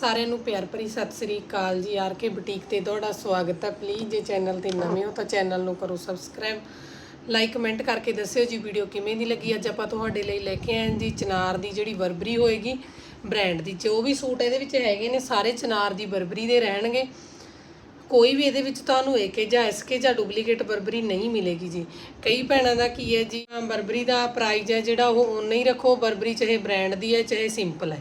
ਸਾਰਿਆਂ ਨੂੰ ਪਿਆਰ ਭਰੀ ਸਤਿ ਸ੍ਰੀ ਅਕਾਲ ਜੀ। ਆਰ ਕੇ ਬੁਟੀਕ ਤੇ ਤੁਹਾਡਾ ਸਵਾਗਤ ਹੈ ਪਲੀਜ਼ ਜੇ ਚੈਨਲ ਤੇ ਨਵੇਂ ਹੋ ਤਾਂ ਚੈਨਲ ਨੂੰ ਕਰੋ ਸਬਸਕ੍ਰਾਈਬ। ਲਾਈਕ ਕਮੈਂਟ ਕਰਕੇ ਦੱਸਿਓ ਜੀ ਵੀਡੀਓ ਕਿਵੇਂ ਦੀ ਲੱਗੀ। ਅੱਜ ਆਪਾਂ ਤੁਹਾਡੇ ਲਈ ਲੈ ਕੇ ਆਏ ਜੀ ਚਨਾਰ ਦੀ ਜਿਹੜੀ ਬਰਬਰੀ ਹੋਏਗੀ ਬ੍ਰਾਂਡ ਦੀ। ਜੋ ਵੀ ਸੂਟ ਇਹਦੇ ਵਿੱਚ ਹੈਗੇ ਨੇ, ਸਾਰੇ ਚਨਾਰ ਦੀ ਬਰਬਰੀ ਦੇ ਰਹਿਣਗੇ। ਕੋਈ ਵੀ ਇਹਦੇ ਵਿੱਚ ਤੁਹਾਨੂੰ ਏਕੇ ਜਾਂ ਐਸਕੇ ਜਾਂ ਡੁਪਲੀਕੇਟ ਬਰਬਰੀ ਨਹੀਂ ਮਿਲੇਗੀ ਜੀ। ਕਈ ਭੈਣਾਂ ਦਾ ਕੀ ਹੈ ਜੀ, ਬਰਬਰੀ ਦਾ ਪ੍ਰਾਈਜ਼ ਹੈ ਜਿਹੜਾ ਉਹ ਉਨਾ ਹੀ ਰੱਖੋ। ਬਰਬਰੀ ਚਾਹੇ ਬ੍ਰਾਂਡ ਦੀ ਹੈ, ਚਾਹੇ ਸਿੰਪਲ ਹੈ।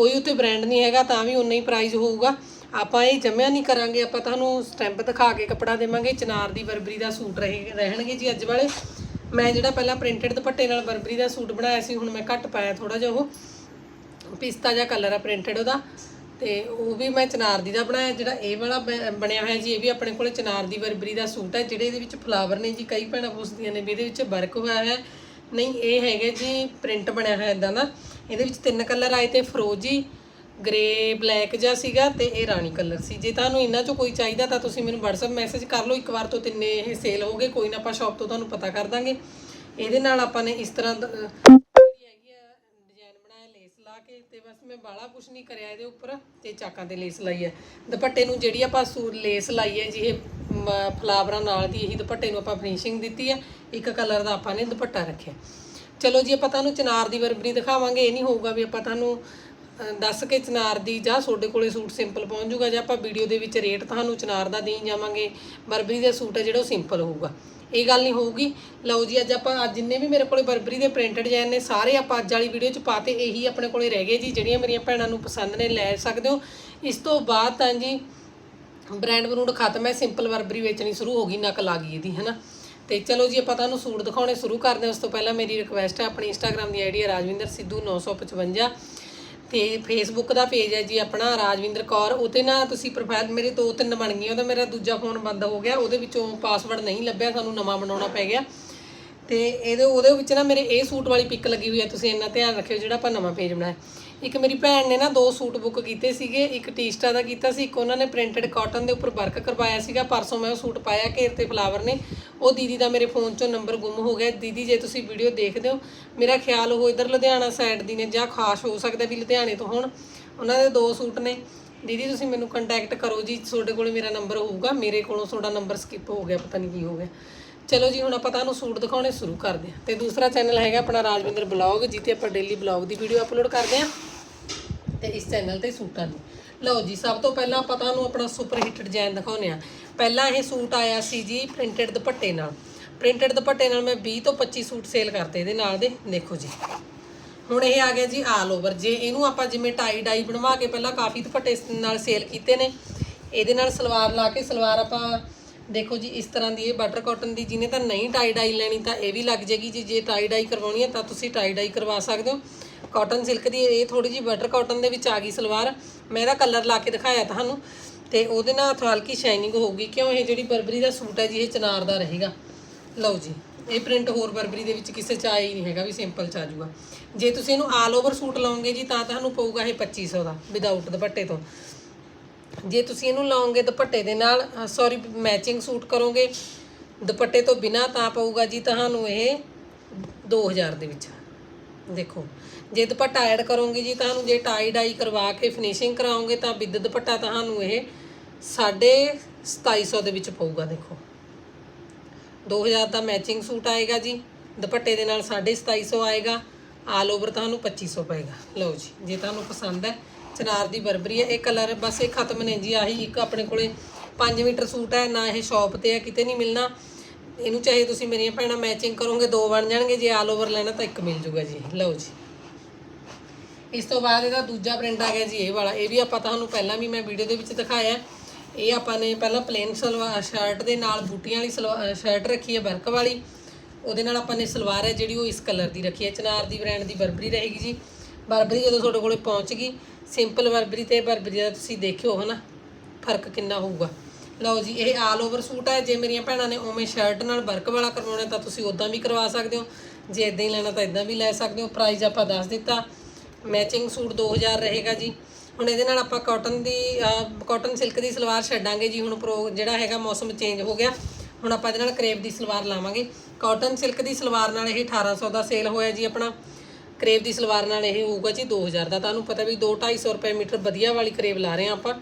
ਕੋਈ ਉੱਤੇ ਬ੍ਰਾਂਡ ਨਹੀਂ ਹੈਗਾ, ਤਾਂ ਵੀ ਉਨਾ ਹੀ ਪ੍ਰਾਈਸ ਹੋਊਗਾ। ਆਪਾਂ ਇਹ ਜਮਿਆ ਨਹੀਂ ਕਰਾਂਗੇ, ਆਪਾਂ ਤੁਹਾਨੂੰ ਸਟੈਂਪ ਦਿਖਾ ਕੇ ਕੱਪੜਾ ਦੇਵਾਂਗੇ, ਚਨਾਰ ਦੀ ਬਰਬਰੀ ਦਾ ਸੂਟ ਰਹੇ, ਰਹਿਣਗੇ ਜੀ ਅੱਜ ਵਾਲੇ। ਮੈਂ ਜਿਹੜਾ ਪਹਿਲਾਂ ਪ੍ਰਿੰਟਡ ਦੁਪੱਟੇ ਨਾਲ ਬਰਬਰੀ ਦਾ ਸੂਟ ਬਣਾਇਆ ਸੀ, ਹੁਣ ਮੈਂ ਘੱਟ ਪਾਇਆ ਥੋੜਾ ਜਿਹਾ ਉਹ। ਪਿਸਤਾ ਜਿਹਾ ਕਲਰ ਆ ਪ੍ਰਿੰਟਡ ਉਹਦਾ। ਤੇ ਉਹ ਵੀ ਮੈਂ ਚਨਾਰ ਦੀ ਦਾ ਬਣਾਇਆ, ਜਿਹੜਾ ਇਹ ਵਾਲਾ ਬ- ਬਣਿਆ ਹੋਇਆ ਜੀ, ਇਹ ਵੀ ਆਪਣੇ ਕੋਲੇ ਚਨਾਰ ਦੀ ਬਰਬਰੀ ਦਾ ਸੂਟ ਹੈ, ਜਿਹੜੇ ਇਹਦੇ ਵਿੱਚ ਫਲਾਵਰ ਨੇ ਜੀ, ਕਈ ਭੈਣਾਂ ਪੁੱਛਦੀਆਂ ਨੇ ਵੀ ਇਹਦੇ ਵਿੱਚ ਵਰਕ ਹੋਇਆ ਹੈ ਨਹੀਂ, ਇਹ ਹੈਗੇ ਜੀ ਪ੍ਰਿੰਟ ਬਣਿਆ ਹੋਇਆ ਇਦਾਂ ਦਾ। ਇਹਦੇ ਵਿੱਚ ਤਿੰਨ ਕਲਰ ਆਏ ਤੇ ਫਰੋਜੀ ਗ੍ਰੇ ਬਲੈਕ ਜਿਹਾ ਸੀਗਾ ਤੇ ਇਹ ਰਾਣੀ ਕਲਰ ਸੀ। ਜੇ ਤੁਹਾਨੂੰ ਇਹਨਾਂ ਚੋਂ ਕੋਈ ਚਾਹੀਦਾ ਤਾਂ ਤੁਸੀਂ ਮੈਨੂੰ WhatsApp ਮੈਸੇਜ ਕਰ ਲਓ। ਇੱਕ ਵਾਰ ਤੋਂ ਤਿੰਨੇ ਇਹ ਸੇਲ ਹੋ ਗਏ, ਕੋਈ ਨਾ ਆਪਾਂ ਸ਼ਾਪ ਤੋਂ ਤੁਹਾਨੂੰ ਪਤਾ ਕਰ ਦਾਂਗੇ। ਇਹਦੇ ਨਾਲ ਆਪਾਂ ਨੇ ਇਸ ਤਰ੍ਹਾਂ ਦਾ, ਅਹ, ਜਿਹੜੀ ਹੈਗੀ ਆ ਡਿਜ਼ਾਈਨ ਬਣਾਇਆ ਲੇਸ ਲਾ ਕੇ ਤੇ ਬਸ ਮੈਂ ਬਾਲਾ ਕੁਝ ਨਹੀਂ ਕਰਿਆ ਇਹਦੇ ਉੱਪਰ ਤੇ ਚਾਕਾਂ ਤੇ ਲੇਸ ਲਾਈ ਹੈ। ਦੁਪੱਟੇ ਨੂੰ ਜਿਹੜੀ ਆਪਾਂ ਸੂ ਲੇਸ ਲਾਈ ਹੈ ਜੀ ਫਲਾਵਰਾਂ ਨਾਲ ਦੀ ਇਹੀ ਦੁਪੱਟੇ ਨੂੰ ਆਪਾਂ ਫਿਨਿਸ਼ਿੰਗ ਦਿੱਤੀ ਹੈ, ਇੱਕ ਕਲਰ ਦਾ ਆਪਾਂ ਨੇ ਦੁਪੱਟਾ ਰੱਖਿਆ। ਚਲੋ ਜੀ, ਆਪਾਂ ਤੁਹਾਨੂੰ ਚਨਾਰ ਦੀ ਬਰਬਰੀ ਦਿਖਾਵਾਂਗੇ। ਇਹ ਨਹੀਂ ਹੋਊਗਾ ਵੀ ਆਪਾਂ ਤੁਹਾਨੂੰ ਦੱਸ ਕੇ ਚਨਾਰ ਦੀ ਜਾਂ ਤੁਹਾਡੇ ਕੋਲੇ ਸੂਟ ਸਿੰਪਲ ਪਹੁੰਚ ਜਾਊਗਾ ਜਾਂ ਆਪਾਂ ਵੀਡੀਓ ਦੇ ਵਿੱਚ ਰੇਟ ਤੁਹਾਨੂੰ ਚਨਾਰ ਦਾ ਦੇਈ ਜਾਵਾਂਗੇ। ਬਰਬਰੀ ਦਾ ਸੂਟ ਹੈ ਜਿਹੜਾ ਉਹ ਸਿੰਪਲ ਹੋਊਗਾ। ਇਹ ਗੱਲ ਨਹੀਂ ਹੋਊਗੀ। ਲਓ ਜੀ, ਅੱਜ ਆਪਾਂ ਅੱਜ ਜਿੰਨੇ ਵੀ ਮੇਰੇ ਕੋਲੇ ਬਰਬਰੀ ਦੇ ਪ੍ਰਿੰਟ ਡਿਜ਼ਾਈਨ ਨੇ, ਸਾਰੇ ਆਪਾਂ ਅੱਜ ਵਾਲੀ ਵੀਡੀਓ 'ਚ ਪਾਤੇ ਇਹੀ ਆਪਣੇ ਕੋਲੇ ਰਹਿ ਗਏ ਜੀ, ਜਿਹੜੀਆਂ ਮੇਰੀਆਂ ਭੈਣਾਂ ਨੂੰ ਪਸੰਦ ਨੇ, ਲੈ ਸਕਦੇ ਹੋ। ਇਸ ਤੋਂ ਬਾਅਦ ਤਾਂ ਜੀ ਬ੍ਰਾਂਡ ਬਰੂਡ ਖਤਮ ਹੈ ਸਿੰਪਲ ਬਰਬਰੀ ਵੇਚਣੀ ਸ਼ੁਰੂ ਹੋ ਗਈ ਨਕਲ ਆ ਗਈ ਇਹਦੀ, ਹੈਨਾ। ਤੇ ਚਲੋ ਜੀ, ਆਪਾਂ ਤੁਹਾਨੂੰ ਸੂਟ ਦਿਖਾਉਣੇ ਸ਼ੁਰੂ ਕਰਦੇ ਹਾਂ। ਉਸ ਤੋਂ ਪਹਿਲਾਂ ਮੇਰੀ ਰਿਕੁਐਸਟ ਹੈ, ਆਪਣੀ ਇੰਸਟਾਗ੍ਰam ਦੀ ਆਈਡੀ ਹੈ ਰਾਜਵਿੰਦਰ ਸਿੱਧੂ 955 ਤੇ ਫੇਸਬੁੱਕ ਦਾ ਪੇਜ ਹੈ ਜੀ ਆਪਣਾ, ਰਾਜਵਿੰਦਰ ਕੌਰ। ਉਹਤੇ ਨਾ ਤੁਸੀਂ ਪ੍ਰੋਫਾਈਲ ਮੇਰੇ ਦੋ ਤਿੰਨ ਬਣ ਗਈਆਂ, ਉਹਦਾ ਮੇਰਾ ਦੂਜਾ ਫੋਨ ਬੰਦ ਹੋ ਗਿਆ। ਉਹਦੇ ਵਿੱਚੋਂ ਪਾਸਵਰਡ ਨਹੀਂ ਲੱਭਿਆ, ਸਾਨੂੰ ਨਵਾਂ ਬਣਾਉਣਾ ਪੈ ਗਿਆ। ਤੇ ਇਹਦੇ, ਉਹਦੇ ਵਿੱਚ ਨਾ ਮੇਰੇ ਇਹ ਸੂਟ ਵਾਲੀ ਪਿਕ ਲੱਗੀ ਹੋਈ ਹੈ, ਤੁਸੀਂ ਇੰਨਾ ਧਿਆਨ ਰੱਖਿਓ, ਜਿਹੜਾ ਆਪਾਂ ਨਵਾਂ ਪੇਜ ਬਣਾਇਆ। ਇੱਕ ਮੇਰੀ ਭੈਣ ਨੇ ਨਾ ਦੋ ਸੂਟ ਬੁੱਕ ਕੀਤੇ ਸੀਗੇ, ਇੱਕ ਟੀਸਟਾ ਦਾ ਕੀਤਾ ਸੀ, ਇੱਕ ਉਹਨਾਂ ਨੇ ਪ੍ਰਿੰਟਡ ਕਾਟਨ ਦੇ ਉੱਪਰ ਵਰਕ ਕਰਵਾਇਆ ਸੀਗਾ, ਪਰਸੋਂ ਮੈਂ ਉਹ ਸੂਟ ਪਾਇਆ, ਘੇਰ ਤੇ ਫਲਾਵਰ ਨੇ। ਉਹ ਦੀਦੀ ਦਾ ਮੇਰੇ ਫੋਨ 'ਚੋਂ ਨੰਬਰ ਗੁੰਮ ਹੋ ਗਿਆ। ਦੀਦੀ, ਜੇ ਤੁਸੀਂ ਵੀਡੀਓ ਦੇਖਦੇ ਹੋ ਮੇਰਾ ਖਿਆਲ ਉਹ ਇਧਰ ਲੁਧਿਆਣਾ ਸਾਈਡ ਦੀ ਨੇ, ਜਾਂ ਖਾਸ ਹੋ ਸਕਦਾ ਵੀ ਲੁਧਿਆਣੇ ਤੋਂ ਹੋਣ। ਉਹਨਾਂ ਦੇ ਦੋ ਸੂਟ ਨੇ। ਦੀਦੀ, ਤੁਸੀਂ ਮੈਨੂੰ ਕੰਟੈਕਟ ਕਰੋ ਜੀ, ਤੁਹਾਡੇ ਕੋਲ ਮੇਰਾ ਨੰਬਰ ਹੋਊਗਾ। ਮੇਰੇ ਕੋਲੋਂ ਤੁਹਾਡਾ ਨੰਬਰ ਸਕਿਪ ਹੋ ਗਿਆ, ਪਤਾ ਨਹੀਂ ਕੀ ਹੋ ਗਿਆ। ਚਲੋ ਜੀ, ਹੁਣ ਆਪਾਂ ਤੁਹਾਨੂੰ ਸੂਟ ਦਿਖਾਉਣੇ ਸ਼ੁਰੂ ਕਰਦੇ ਹਾਂ। ਤੇ ਦੂਸਰਾ ਚੈਨਲ ਹੈਗਾ ਆਪਣਾ ਰਾਜਵਿੰਦਰ ਬਲੌਗ ਜਿੱਥੇ ਆਪਾਂ ਡੇਲੀ ਬਲੌਗ ਦੀ ਵੀਡੀਓ ਅਪਲੋਡ ਕਰਦੇ ਹਾਂ। ਤੇ ਇਸ ਚੈਨਲ ਤੇ ਸੂਟਾਂ ਦੀ ਲਓ ਜੀ, ਸਭ ਤੋਂ ਪਹਿਲਾਂ ਆਪਾਂ ਤੁਹਾਨੂੰ ਆਪਣਾ ਸੁਪਰ ਹਿੱਟ ਡਿਜ਼ਾਈਨ ਦਿਖਾਉਂਦੇ ਆ ਪਹਿਲਾਂ ਇਹ ਸੂਟ ਆਇਆ ਸੀ ਜੀ ਪ੍ਰਿੰਟਡ ਦੁਪੱਟੇ ਨਾਲ। ਪ੍ਰਿੰਟਡ ਦੁਪੱਟੇ ਨਾਲ ਮੈਂ 20 ਤੋਂ 25 ਸੂਟ ਸੇਲ ਕਰਤੇ ਇਹਦੇ ਨਾਲ ਦੇ, ਦੇਖੋ ਜੀ। ਹੁਣ ਇਹ ਆ ਗਿਆ ਜੀ ਆਲ ਓਵਰ ਜੇ ਇਹਨੂੰ ਆਪਾਂ ਜਿਵੇਂ ਟਾਈ ਡਾਈ ਬਣਵਾ ਕੇ ਪਹਿਲਾਂ ਕਾਫੀ ਦੁਪੱਟੇ ਨਾਲ ਸੇਲ ਕੀਤੇ ਨੇ, ਇਹਦੇ ਨਾਲ ਸਲਵਾਰ ਲਾ ਕੇ ਸਲਵਾਰ ਆਪਾਂ, ਦੇਖੋ ਜੀ, ਇਸ ਤਰ੍ਹਾਂ ਦੀ ਇਹ ਬਟਰ ਕਾਟਨ ਦੀ ਜਿਹਨੇ ਤਾਂ ਨਹੀਂ ਟਾਈ ਡਾਈ ਲੈਣੀ ਤਾਂ ਇਹ ਵੀ ਲੱਗ ਜੇਗੀ ਜੀ। ਜੇ ਟਾਈ ਡਾਈ ਕਰਵਾਉਣੀ ਹੈ ਤਾਂ ਤੁਸੀਂ ਟਾਈ ਡਾਈ ਕਰਵਾ ਸਕਦੇ ਹੋ। ਕਾਟਨ ਸਿਲਕ ਦੀ, ਇਹ ਥੋੜੀ ਜੀ ਬਟਰ ਕਾਟਨ ਦੇ ਵਿੱਚ ਆ ਗਈ ਸਲਵਾਰ। ਮੈਂ ਇਹਦਾ ਕਲਰ ਲਾ ਕੇ ਦਿਖਾਇਆ ਤੁਹਾਨੂੰ। ਤੇ ਉਹਦੇ ਨਾਲ ਹਲਕੀ ਸ਼ਾਈਨਿੰਗ ਹੋਊਗੀ, ਕਿਉਂ? ਇਹ ਜਿਹੜੀ ਬਰਬਰੀ ਦਾ ਸੂਟ ਹੈ ਜੀ, ਇਹ ਚਨਾਰ ਦਾ ਰਹੇਗਾ। ਲਓ ਜੀ, ਇਹ ਪ੍ਰਿੰਟ ਹੋਰ ਬਰਬਰੀ ਦੇ ਵਿੱਚ ਕਿਸੇ ਚ ਆਇਆ ਹੀ ਨਹੀਂ ਹੈਗਾ ਵੀ ਸਿੰਪਲ ਚ ਆ ਜਾਊਗਾ। ਜੇ ਤੁਸੀਂ ਇਹਨੂੰ ਆਲ ਓਵਰ ਸੂਟ ਲਾਓਗੇ ਜੀ, ਤਾਂ ਤੁਹਾਨੂੰ ਪਊਗਾ ਇਹ 2500 ਦਾ ਵਿਦਆਊਟ ਦੁਪੱਟੇ ਤੋਂ। ਜੇ ਤੁਸੀਂ ਇਹਨੂੰ ਲਾਉਂਗੇ ਦੁਪੱਟੇ ਦੇ ਨਾਲ ਸੌਰੀ ਮੈਚਿੰਗ ਸੂਟ ਕਰੋਗੇ ਦੁਪੱਟੇ ਤੋਂ ਬਿਨਾ, ਤਾਂ ਪਊਗਾ ਜੀ ਤੁਹਾਨੂੰ ਇਹ 2000 ਦੇ ਵਿੱਚ। ਦੇਖੋ ਜੇ ਦੁਪੱਟਾ ਐਡ ਕਰੋਗੇ ਜੀ ਤੁਹਾਨੂੰ ਜੇ ਟਾਈ ਡਾਈ ਕਰਵਾ ਕੇ ਫਿਨਿਸ਼ਿੰਗ ਕਰਾਓਗੇ, ਤਾਂ ਵਿਦ ਦੁਪੱਟਾ ਤੁਹਾਨੂੰ ਇਹ 2750 ਦੇ ਵਿੱਚ ਪਊਗਾ, ਦੇਖੋ। 2000 ਦਾ ਮੈਚਿੰਗ ਸੂਟ ਆਏਗਾ ਜੀ, ਦੁਪੱਟੇ ਦੇ ਨਾਲ 2750 ਆਏਗਾ ਆਲ ਓਵਰ ਤੁਹਾਨੂੰ 2500 ਪਏਗਾ। ਲਓ ਜੀ, ਜੇ ਤੁਹਾਨੂੰ ਪਸੰਦ ਹੈ, ਚਨਾਰ ਦੀ ਬਰਬਰੀ ਹੈ, ਇਹ ਕਲਰ ਬਸ ਇਹ ਖਤਮ ਨੇ ਜੀ, ਆਹੀ ਇੱਕ ਆਪਣੇ ਕੋਲੇ 5 ਮੀਟਰ ਸੂਟ ਹੈ, ਨਾ ਇਹ ਸ਼ਾਪ ਤੇ ਹੈ, ਕਿਤੇ ਨਹੀਂ ਮਿਲਣਾ। ਇਹਨੂੰ ਚਾਹੇ ਤੁਸੀਂ ਮੇਰੀਆਂ ਭੈਣਾਂ ਮੈਚਿੰਗ ਕਰੋਗੇ, ਦੋ ਬਣ ਜਾਣਗੇ, ਜੇ ਆਲ ਓਵਰ ਲੈਣਾ ਤਾਂ ਇੱਕ ਮਿਲ ਜੂਗਾ ਜੀ। ਲਓ ਜੀ। ਇਸ ਤੋਂ ਬਾਅਦ ਇਹਦਾ ਦੂਜਾ ਪ੍ਰਿੰਟ ਆ ਗਿਆ ਜੀ, ਇਹ ਵਾਲਾ। ਇਹ ਵੀ ਆਪਾਂ ਤੁਹਾਨੂੰ ਪਹਿਲਾਂ ਵੀ ਮੈਂ ਵੀਡੀਓ ਦੇ ਵਿੱਚ ਦਿਖਾਇਆ। ਇਹ ਆਪਾਂ ਨੇ ਪਹਿਲਾਂ ਪਲੇਨ ਸਲਵਾਰ ਸ਼ਰਟ ਦੇ ਨਾਲ ਬੂਟੀਆਂ ਵਾਲੀ ਸਲਵਾਰ ਸ਼ਰਟ ਰੱਖੀ ਹੈ ਵਰਕ ਵਾਲੀ। ਉਹਦੇ ਨਾਲ ਆਪਾਂ ਨੇ ਸਲਵਾਰ ਹੈ ਜਿਹੜੀ ਉਹ ਇਸ ਕਲਰ ਦੀ ਰੱਖੀ ਹੈ। ਚਨਾਰ ਦੀ ਬ੍ਰਾਂਡ ਦੀ ਬਰਬਰੀ ਰਹੇਗੀ ਜੀ। ਬਰਬਰੀ ਜਦੋਂ ਤੁਹਾਡੇ ਕੋਲੇ ਪਹੁੰਚ ਗਈ ਸਿੰਪਲ ਬਰਬਰੀ ਤੇ ਬਰਬਰੀ ਦਾ ਤੁਸੀਂ ਦੇਖਿਓ, ਹਨਾ? ਫ਼ਰਕ ਕਿੰਨਾ ਹੋਊਗਾ। ਲਓ ਜੀ, ਇਹ ਆਲ ਓਵਰ ਸੂਟ ਹੈ ਜੇ ਮੇਰੀਆਂ ਭੈਣਾਂ ਨੇ ਉਵੇਂ ਸ਼ਰਟ ਨਾਲ ਵਰਕ ਵਾਲਾ ਕਰਵਾਉਣਾ ਤਾਂ ਤੁਸੀਂ ਉਦਾਂ ਵੀ ਕਰਵਾ ਸਕਦੇ ਹੋ। ਜੇ ਇਦਾਂ ਹੀ ਲੈਣਾ ਤਾਂ ਇਦਾਂ ਵੀ ਲੈ ਸਕਦੇ ਹੋ। ਪ੍ਰਾਈਸ ਆਪਾਂ ਦੱਸ ਦਿੱਤਾ। ਮੈਚਿੰਗ ਸੂਟ 2000 ਰਹੇਗਾ ਜੀ। ਹੁਣ ਇਹਦੇ ਨਾਲ ਆਪਾਂ ਕਾਟਨ ਦੀ ਕਾਟਨ ਸਿਲਕ ਦੀ ਸਲਵਾਰ ਛੱਡਾਂਗੇ ਜੀ। ਹੁਣ ਪ੍ਰੋ ਜਿਹੜਾ ਹੈਗਾ ਮੌਸਮ ਚੇਂਜ ਹੋ ਗਿਆ। ਹੁਣ ਆਪਾਂ ਇਹਦੇ ਨਾਲ ਕਰੇਪ ਦੀ ਸਲਵਾਰ ਲਾਵਾਂਗੇ। ਕਾਟਨ ਸਿਲਕ ਦੀ ਸਲਵਾਰ ਨਾਲ ਇਹ 1800 ਦਾ ਸੇਲ ਹੋਇਆ ਜੀ ਆਪਣਾ। ਕਰੇਵ ਦੀ ਸਲਵਾਰ ਨਾਲ ਇਹ ਹੋਊਗਾ ਜੀ 2000 ਦਾ। ਤੁਹਾਨੂੰ ਪਤਾ ਵੀ 2 250 ਰੁਪਏ ਮੀਟਰ ਵਧੀਆ ਵਾਲੀ ਕਰੇਵ ਲਾ ਰਹੇ ਹਾਂ ਆਪਾਂ।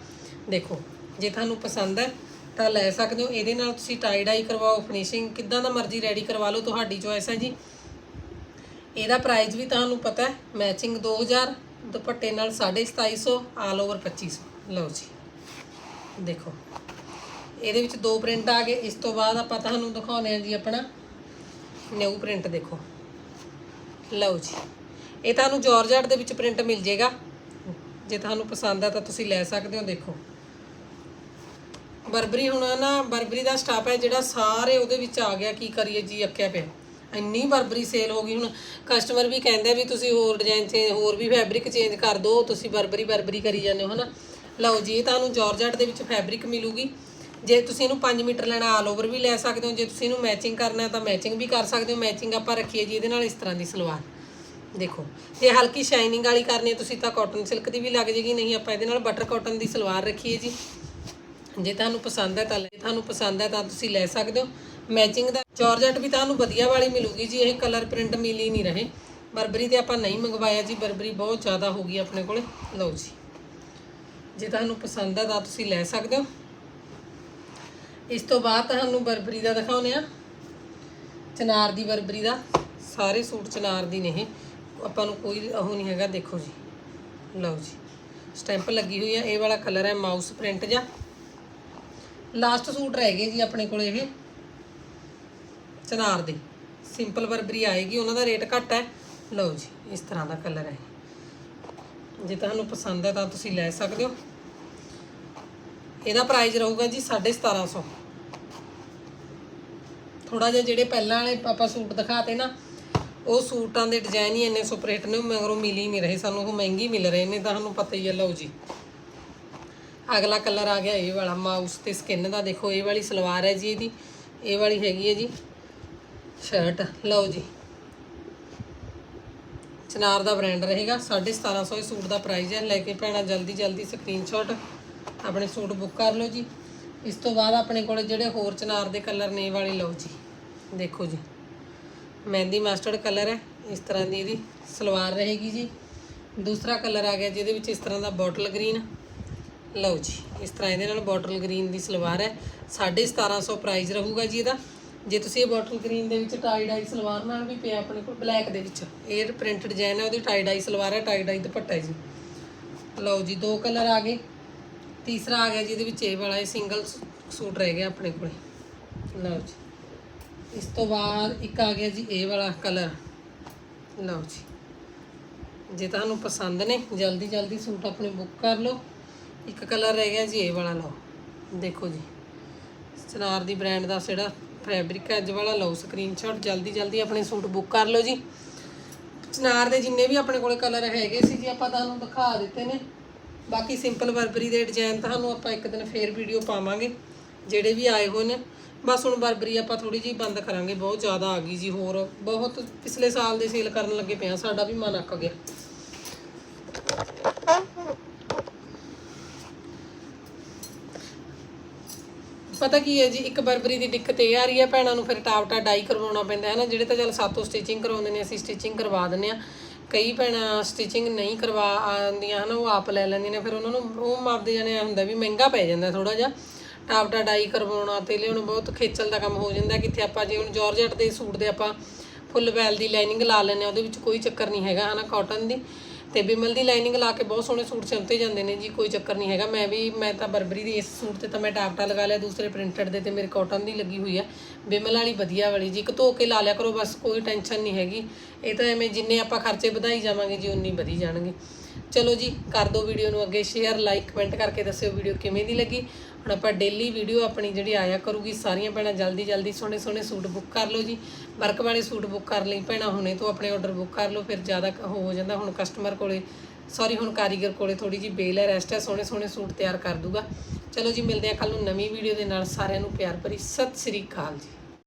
ਦੇਖੋ, ਜੇ ਤੁਹਾਨੂੰ ਪਸੰਦ ਹੈ, ਤਾਂ ਲੈ ਸਕਦੇ ਹੋ। ਇਹਦੇ ਨਾਲ ਤੁਸੀਂ ਟਾਈ ਡਾਈ ਕਰਵਾਓ ਫਿਨਿਸ਼ਿੰਗ ਕਿੱਦਾਂ ਦਾ ਮਰਜ਼ੀ ਰੈਡੀ ਕਰਵਾ ਲਓ। ਤੁਹਾਡੀ ਚੋਇਸ ਹੈ ਜੀ। ਇਹਦਾ ਪ੍ਰਾਈਸ ਵੀ ਤੁਹਾਨੂੰ ਪਤਾ ਹੈ ਮੈਚਿੰਗ 2000 ਦੁਪੱਟੇ ਨਾਲ 2750 ਆਲ ਓਵਰ 2500 ਲਓ ਜੀ, ਦੇਖੋ। ਇਹਦੇ ਵਿੱਚ ਦੋ ਪ੍ਰਿੰਟ ਆ ਗਏ। ਇਸ ਤੋਂ ਬਾਅਦ ਆਪਾਂ ਤੁਹਾਨੂੰ ਦਿਖਾਉਂਦੇ ਹਾਂ ਜੀ ਆਪਣਾ ਨਿਊ ਪ੍ਰਿੰਟ ਦੇਖੋ। ਲਓ ਜੀ, ਇਹ ਤੁਹਾਨੂੰ ਜਾਰਜਟ ਦੇ ਵਿੱਚ ਪ੍ਰਿੰਟ ਮਿਲ ਜੇਗਾ ਜੇ ਤੁਹਾਨੂੰ ਪਸੰਦ ਆ ਤਾਂ ਤੁਸੀਂ ਲੈ ਸਕਦੇ ਹੋ, ਦੇਖੋ। ਬਰਬਰੀ ਹੁਣ ਨਾ ਬਰਬਰੀ ਦਾ ਸਟਾਪ ਹੈ ਜਿਹੜਾ ਸਾਰੇ ਉਹਦੇ ਵਿੱਚ ਆ ਗਿਆ। ਕੀ ਕਰੀਏ ਜੀ, ਅੱਕਿਆ ਪਿਆ। ਇੰਨੀ ਬਰਬਰੀ ਸੇਲ ਹੋ ਗਈ ਹੁਣ। ਕਸਟਮਰ ਵੀ ਕਹਿੰਦੇ ਵੀ ਤੁਸੀਂ ਹੋਰ ਡਿਜ਼ਾਈਨ ਚੇਂਜ ਹੋਰ ਵੀ ਫੈਬਰਿਕ ਚੇਂਜ ਕਰ ਦਿਓ ਤੁਸੀਂ ਬਰਬਰੀ ਬਰਬਰੀ ਕਰੀ ਜਾਂਦੇ ਹੋ, ਹਨਾ? ਲਓ ਜੀ, ਇਹ ਤੁਹਾਨੂੰ ਜਾਰਜਟ ਦੇ ਵਿੱਚ ਫੈਬਰਿਕ ਮਿਲੂਗੀ। ਜੇ ਤੁਸੀਂ ਇਹਨੂੰ 5 ਮੀਟਰ ਲੈਣਾ ਆਲ ਓਵਰ ਵੀ ਲੈ ਸਕਦੇ ਹੋ। ਜੇ ਤੁਸੀਂ ਇਹਨੂੰ ਮੈਚਿੰਗ ਕਰਨਾ ਤਾਂ ਮੈਚਿੰਗ ਵੀ ਕਰ ਸਕਦੇ ਹੋ। ਮੈਚਿੰਗ ਆਪਾਂ ਰੱਖੀਏ ਜੀ, ਇਹਦੇ ਨਾਲ ਇਸ ਤਰ੍ਹਾਂ ਦੀ ਸਲਵਾਰ। ਦੇਖੋ, ਜੇ ਹਲਕੀ ਸ਼ਾਈਨਿੰਗ ਵਾਲੀ ਕਰਨੀ ਹੈ, ਤੁਸੀਂ ਤਾਂ ਕਾਟਨ ਸਿਲਕ ਦੀ ਵੀ ਲੱਗ ਜੇਗੀ। ਨਹੀਂ, ਆਪਾਂ ਇਹਦੇ ਨਾਲ ਬਟਰ ਕਾਟਨ ਦੀ ਸਲਵਾਰ ਰੱਖੀਏ ਜੀ। ਜੇ ਤੁਹਾਨੂੰ ਪਸੰਦ ਹੈ ਤਾਂ ਲੈ- ਤੁਹਾਨੂੰ ਪਸੰਦ ਹੈ ਤਾਂ ਤੁਸੀਂ ਲੈ ਸਕਦੇ ਹੋ। ਮੈਚਿੰਗ ਦਾ ਜਾਰਜਟ ਵੀ ਤੁਹਾਨੂੰ ਵਧੀਆ ਵਾਲੀ ਮਿਲੂਗੀ ਜੀ, ਇਹ ਕਲਰ ਪ੍ਰਿੰਟ ਮਿਲ ਹੀ ਨਹੀਂ ਰਹੇ। ਬਰਬਰੀ ਤੇ ਆਪਾਂ ਨਹੀਂ ਮੰਗਵਾਇਆ ਜੀ, ਬਰਬਰੀ ਬਹੁਤ ਜ਼ਿਆਦਾ ਹੋ ਗਈ ਆਪਣੇ ਕੋਲੇ। ਲਓ ਜੀ। ਜੇ ਤੁਹਾਨੂੰ ਪਸੰਦ ਹੈ ਤਾਂ ਤੁਸੀਂ ਲੈ ਸਕਦੇ ਹੋ। ਇਸ ਤੋਂ ਬਾਅਦ ਤੁਹਾਨੂੰ ਬਰਬਰੀ ਦਾ ਦਿਖਾਉਂਦੇ ਆ ਚਨਾਰ ਦੀ ਬਰਬਰੀ ਦਾ। ਸਾਰੇ ਸੂਟ ਚਨਾਰ ਦੀ ਨੇ ਇਹ। ਆਪਾਂ ਨੂੰ ਕੋਈ ਉਹ ਨਹੀਂ ਹੈਗਾ, ਦੇਖੋ ਜੀ। ਲਓ ਜੀ। ਸਟੈਂਪ ਲੱਗੀ ਹੋਈ ਆ। ਇਹ ਵਾਲਾ ਕਲਰ ਹੈ ਮਾਊਸ ਪ੍ਰਿੰਟ ਜਾਂ ਲਾਸਟ ਸੂਟ ਰਹਿ ਗਏ ਜੀ ਆਪਣੇ ਕੋਲ ਇਹ। ਚਨਾਰ ਦੀ। ਸਿੰਪਲ ਬਰਬਰੀ ਆਏਗੀ, ਉਹਨਾਂ ਦਾ ਰੇਟ ਘੱਟ ਹੈ। ਲਓ ਜੀ, ਇਸ ਤਰ੍ਹਾਂ ਦਾ ਕਲਰ ਹੈ। ਜੇ ਤੁਹਾਨੂੰ ਪਸੰਦ ਹੈ ਤਾਂ ਤੁਸੀਂ ਲੈ ਸਕਦੇ ਹੋ। ਇਹਦਾ ਪ੍ਰਾਈਸ ਰਹੂਗਾ ਜੀ 1750 ਥੋੜਾ ਜਿਹਾ ਜਿਹੜੇ ਪਹਿਲਾਂ ਵਾਲੇ ਆਪਾਂ ਸੂਟ ਦਿਖਾਤੇ ਨਾ, ਉਹ ਸੂਟਾਂ ਦੇ ਡਿਜ਼ਾਈਨ ਹੀ ਇੰਨੇ ਸੁਪਰੇਟ ਨੇ ਮਗਰੋਂ ਮਿਲ ਹੀ ਨਹੀਂ ਰਹੇ ਸਾਨੂੰ, ਉਹ ਮਹਿੰਗੀ ਮਿਲ ਰਹੇ ਨੇ ਤੁਹਾਨੂੰ ਪਤਾ ਹੀ ਹੈ। ਲਓ ਜੀ। ਅਗਲਾ ਕਲਰ ਆ ਗਿਆ, ਇਹ ਵਾਲਾ, ਮਾਊਸ ਤੇ ਸਕਿਨ ਦਾ ਦੇਖੋ, ਇਹ ਵਾਲੀ ਸਲਵਾਰ ਹੈ ਜੀ ਇਹਦੀ, ਇਹ ਵਾਲੀ ਹੈਗੀ ਹੈ ਜੀ। ਸ਼ਰਟ, ਲਓ ਜੀ। ਚਨਾਰ ਦਾ ਬ੍ਰਾਂਡ ਰਹੇਗਾ 1750 ਇਹ ਸੂਟ ਦਾ ਪ੍ਰਾਈਸ ਹੈ। ਲੈ ਕੇ ਭੈਣਾ, ਜਲਦੀ ਜਲਦੀ ਸਕਰੀਨਸ਼ਾਟ ਆਪਣੇ ਸੂਟ ਬੁੱਕ ਕਰ ਲਓ ਜੀ। ਇਸ ਤੋਂ ਬਾਅਦ ਆਪਣੇ ਕੋਲ ਜਿਹੜੇ ਹੋਰ ਚਨਾਰ ਦੇ ਕਲਰ ਨੇ ਵਾਲੇ, ਲਓ ਜੀ। ਦੇਖੋ ਜੀ, ਮਹਿੰਦੀ ਮਸਟਰਡ ਕਲਰ ਹੈ। ਇਸ ਤਰ੍ਹਾਂ ਦੀ ਇਹਦੀ ਸਲਵਾਰ ਰਹੇਗੀ ਜੀ। ਦੂਸਰਾ ਕਲਰ ਆ ਗਿਆ ਜਿਹਦੇ ਵਿੱਚ ਇਸ ਤਰ੍ਹਾਂ ਦਾ ਬੋਟਲ ਗ੍ਰੀਨ ਲਓ ਜੀ, ਇਸ ਤਰ੍ਹਾਂ ਇਹਦੇ ਨਾਲ ਬੋਟਲ ਗ੍ਰੀਨ ਦੀ ਸਲਵਾਰ ਹੈ। 1750 ਪ੍ਰਾਈਸ ਰਹੂਗਾ ਜੀ ਇਹਦਾ। ਜੇ ਤੁਸੀਂ ਇਹ ਬੋਟਲ ਗ੍ਰੀਨ ਦੇ ਵਿੱਚ ਟਾਈ ਡਾਈ ਸਲਵਾਰ ਨਾਲ ਵੀ ਪਿਆ ਆਪਣੇ ਕੋਲ ਬਲੈਕ ਦੇ ਵਿੱਚ। ਇਹ ਪ੍ਰਿੰਟ ਡਿਜ਼ਾਈਨ ਹੈ, ਉਹਦੀ ਟਾਈ ਡਾਈ ਸਲਵਾਰ ਹੈ ਟਾਈ ਡਾਈ ਦੁਪੱਟਾ ਹੈ ਜੀ। ਲਓ ਜੀ, ਦੋ ਕਲਰ ਆ ਗਏ। ਤੀਸਰਾ ਆ ਗਿਆ ਜੀ ਇਹਦੇ ਵਿੱਚ ਇਹ ਵਾਲਾ, ਇਹ ਸਿੰਗਲ ਸੂਟ ਰਹਿ ਗਿਆ ਆਪਣੇ ਕੋਲ। ਲਓ ਜੀ। ਇਸ ਤੋਂ ਬਾਅਦ ਇੱਕ ਆ ਗਿਆ ਜੀ, ਇਹ ਵਾਲਾ ਕਲਰ ਲਓ ਜੀ। ਜੇ ਤੁਹਾਨੂੰ ਪਸੰਦ ਨੇ, ਜਲਦੀ ਜਲਦੀ ਸੂਟ ਆਪਣੇ ਬੁੱਕ ਕਰ ਲਓ। ਇੱਕ ਕਲਰ ਰਹਿ ਗਿਆ ਜੀ, ਇਹ ਵਾਲਾ ਲਓ। ਦੇਖੋ ਜੀ। ਸਨਾਰ ਦੀ ਬ੍ਰਾਂਡ ਦਾ ਜਿਹੜਾ ਫੈਬਰਿਕ ਹੈ, ਅੱਜ ਵਾਲਾ ਲਓ ਸਕਰੀਨਸ਼ਾਟ ਜਲਦੀ ਜਲਦੀ ਆਪਣੇ ਸੂਟ ਬੁੱਕ ਕਰ ਲਓ ਜੀ। ਚਨਾਰ ਦੇ ਜਿੰਨੇ ਵੀ ਆਪਣੇ ਕੋਲੇ ਕਲਰ ਹੈਗੇ ਸੀ ਜੀ, ਆਪਾਂ ਤੁਹਾਨੂੰ ਦਿਖਾ ਦਿੱਤੇ ਨੇ। ਬਾਕੀ ਸਿੰਪਲ ਬਰਬਰੀ ਦੇ ਡਿਜ਼ਾਈਨ ਤੁਹਾਨੂੰ ਆਪਾਂ ਇੱਕ ਦਿਨ ਫੇਰ ਵੀਡੀਓ ਪਾਵਾਂਗੇ, ਜਿਹੜੇ ਵੀ ਆਏ ਹੋਏ ਨੇ। ਬਸ ਹੁਣ ਬਰਬਰੀ ਆਪਾਂ ਥੋੜੀ ਜਿਹੀ ਬੰਦ ਕਰਾਂਗੇ, ਬਹੁਤ ਜ਼ਿਆਦਾ ਆ ਗਈ ਜੀ ਹੋਰ। ਬਹੁਤ ਪਿਛਲੇ ਸਾਲ ਦੇ ਸੇਲ ਕਰਨ ਲੱਗੇ ਪਿਆ, ਸਾਡਾ ਵੀ ਮਨ ਅੱਕ ਗਿਆ। ਪਤਾ ਕੀ ਹੈ ਜੀ, ਇੱਕ ਬਰਬਰੀ ਦੀ ਦਿੱਕਤ ਇਹ ਆ ਰਹੀ ਹੈ, ਭੈਣਾਂ ਨੂੰ ਫਿਰ ਟਾਪਟਾ ਡਾਈ ਕਰਵਾਉਣਾ ਪੈਂਦਾ ਹੈ ਨਾ, ਜਿਹੜੇ ਤਾਂ ਚੱਲ ਸਾਤੋਂ ਸਟਿਚਿੰਗ ਕਰਵਾਉਂਦੇ ਨੇ, ਅਸੀਂ ਸਟਿਚਿੰਗ ਕਰਵਾ ਦਿੰਦੇ ਆ ਕਈ ਭੈਣਾਂ ਸਟਿਚਿੰਗ ਨਹੀਂ ਕਰਵਾ ਆਉਂਦੀਆਂ ਹਨਾ, ਉਹ ਆਪ ਲੈ ਲੈਂਦੀਆਂ ਨੇ, ਫਿਰ ਉਹਨਾਂ ਨੂੰ ਉਹ ਮਾਪਦੇ ਜਾਣੇ ਹੁੰਦਾ ਵੀ ਮਹਿੰਗਾ ਪੈ ਜਾਂਦਾ ਥੋੜਾ ਜਿਹਾ। ਟਾਪਟਾ ਡਾਈ ਕਰਵਾਉਣਾ ਤੇ ਲਿਆਉਣਾ ਬਹੁਤ ਖੇਚਲ ਦਾ ਕੰਮ ਹੋ ਜਾਂਦਾ ਕਿੱਥੇ ਆਪਾਂ ਜੇ ਹੁਣ ਜਾਰਜਟ ਦੇ ਸੂਟ ਦੇ ਆਪਾਂ ਫੁੱਲ ਵੈਲ ਦੀ ਲਾਈਨਿੰਗ ਲਾ ਲੈਂਦੇ ਆ ਉਹਦੇ ਵਿੱਚ ਕੋਈ ਚੱਕਰ ਨਹੀਂ ਹੈਗਾ ਹਨਾ ਕਾਟਨ ਦੀ। ਤੇ ਬਿਮਲ ਦੀ ਲਾਈਨਿੰਗ ਲਾ ਕੇ ਬਹੁਤ ਸੋਹਣੇ ਸੂਟ ਸਿਉਂਤੇ ਜਾਂਦੇ ਨੇ ਜੀ, ਕੋਈ ਚੱਕਰ ਨਹੀਂ ਹੈਗਾ। ਮੈਂ ਵੀ, ਮੈਂ ਤਾਂ ਬਰਬਰੀ ਦੀ ਇਸ ਸੂਟ ਤੇ ਤਾਂ ਮੈਂ ਟਾਪਟਾ ਲਗਾ ਲਿਆ, ਦੂਸਰੇ ਪ੍ਰਿੰਟਡ ਦੇ ਤੇ ਮੇਰੇ ਕਾਟਨ ਦੀ ਲੱਗੀ ਹੋਈ ਹੈ ਬਿਮਲ ਵਾਲੀ ਵਧੀਆ ਵਾਲੀ ਜੀ, ਇੱਕ ਧੋ ਕੇ ਲਾ ਲਿਆ ਕਰੋ, ਬਸ ਕੋਈ ਟੈਨਸ਼ਨ ਨਹੀਂ ਹੈਗੀ। ਇਹ ਤਾਂ ਐਵੇਂ ਜਿੰਨੇ ਆਪਾਂ ਖਰਚੇ ਵਧਾਈ ਜਾਵਾਂਗੇ ਜੀ ਉਨੀ ਵਧੀ ਜਾਣਗੇ। ਚਲੋ ਜੀ, ਕਰ ਦਿਓ ਵੀਡੀਓ ਨੂੰ ਅੱਗੇ, ਸ਼ੇਅਰ, ਲਾਈਕ, ਕਮੈਂਟ ਕਰਕੇ ਦੱਸਿਓ ਵੀਡੀਓ ਕਿਵੇਂ ਦੀ ਲੱਗੀ। ਹੁਣ ਆਪਾਂ ਡੇਲੀ ਵੀਡੀਓ ਆਪਣੀ ਜਿਹੜੀ ਆਇਆ ਕਰੂਗੀ, ਸਾਰੀਆਂ ਭੈਣਾਂ ਜਲਦੀ ਜਲਦੀ ਸੋਹਣੇ ਸੋਹਣੇ ਸੂਟ ਬੁੱਕ ਕਰ ਲਓ ਜੀ। ਵਰਕ ਵਾਲੇ ਸੂਟ ਬੁੱਕ ਕਰ ਲਈ ਭੈਣਾਂ, ਹੁਣੇ ਤੋਂ ਆਪਣੇ ਆਰਡਰ ਬੁੱਕ ਕਰ ਲਓ, ਫਿਰ ਜ਼ਿਆਦਾ ਹੋ ਜਾਂਦਾ। ਹੁਣ ਕਸਟਮਰ ਕੋਲੇ ਸੌਰੀ ਹੁਣ ਕਾਰੀਗਰ ਕੋਲੇ ਥੋੜੀ ਜੀ ਬੇਲ ਹੈ ਰੈਸਟ ਹੈ, ਸੋਹਣੇ ਸੋਹਣੇ ਸੂਟ ਤਿਆਰ ਕਰ ਦੂਗਾ। ਚਲੋ ਜੀ, ਮਿਲਦੇ ਆ ਕੱਲ ਨੂੰ ਨਵੀਂ ਵੀਡੀਓ ਦੇ ਨਾਲ। ਸਾਰਿਆਂ ਨੂੰ ਪਿਆਰ ਭਰੀ ਸਤਿ ਸ੍ਰੀ ਅਕਾਲ ਜੀ।